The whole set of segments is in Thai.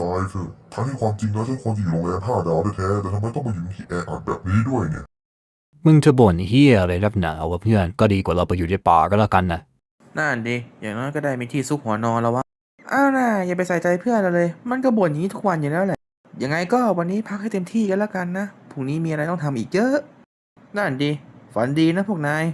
ตายเถอะทั้งที่ความจริงแล้วฉันควรจะอยู่โรงแรมห้าดาวแท้ๆแต่ทำไมต้องมาอยู่ที่แออัดแบบนี้ด้วยเนี่ย มึงจะบ่นเฮียอะไรรับหนาวะเพื่อนก็ดีกว่าเราไปอยู่ในป่าก็แล้วกันนะนั่นดิอย่างน้อยก็ได้มีที่ซุกหัวนอนแล้ววะอ้าวน่าอย่าไปใส่ใจเพื่อนเราเลย มันก็บ่นอย่างนี้ทุกวันอยู่แล้วแหละยังไงก็วันนี้พักให้เต็มที่กันแล้วกันนะพรุ่งนี้มีอะไรต้องทำอีกเยอะ นั่นดิฝันดีนะพวกนาย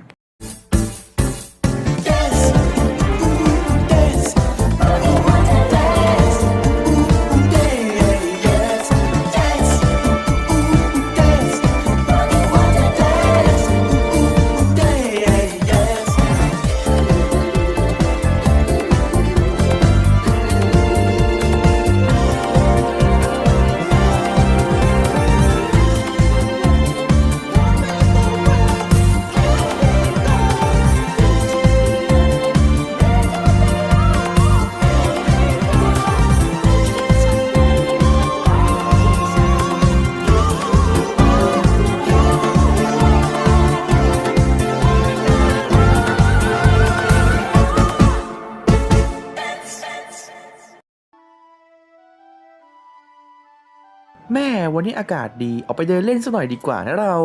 แม่วันนี้อากาศดีออกไปเดินเล่นสักหน่อยดีกว่านะเรา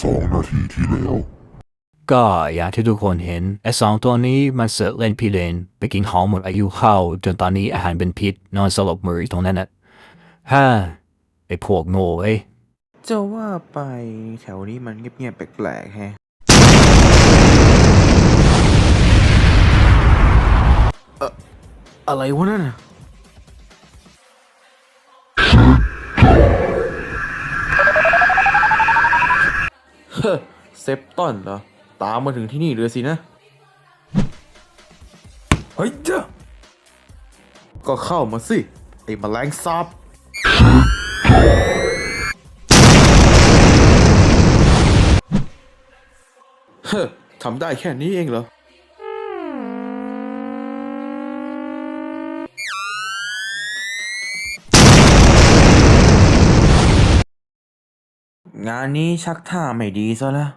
สองนาทีที่แล้ว ก็อย่างที่ทุกคนเห็นไอ้สองตัวนี้มันเสือกเล่นพี่เลนไปกินของหมดอายุเข้า จนตอนนี้อาหารเป็นพิษ นอนสลบมืออยู่ตรงนั้นน่ะฮ่าไอ้พวกโง่เอ้ยจะว่าไปแถวนี้มันเงียบๆแปลกๆแฮะเอ่ออะไรวะนั่นน่ะ เซปตอนเหรอ ตามมาถึงที่นี่เลยสินะ เฮ้ยเจ้าก็เข้ามาสิ ไอ้มแมลงสาบเฮ้อทำได้แค่นี้เองเหรอ งานนี้ชักท่าไม่ดีซะแล้ว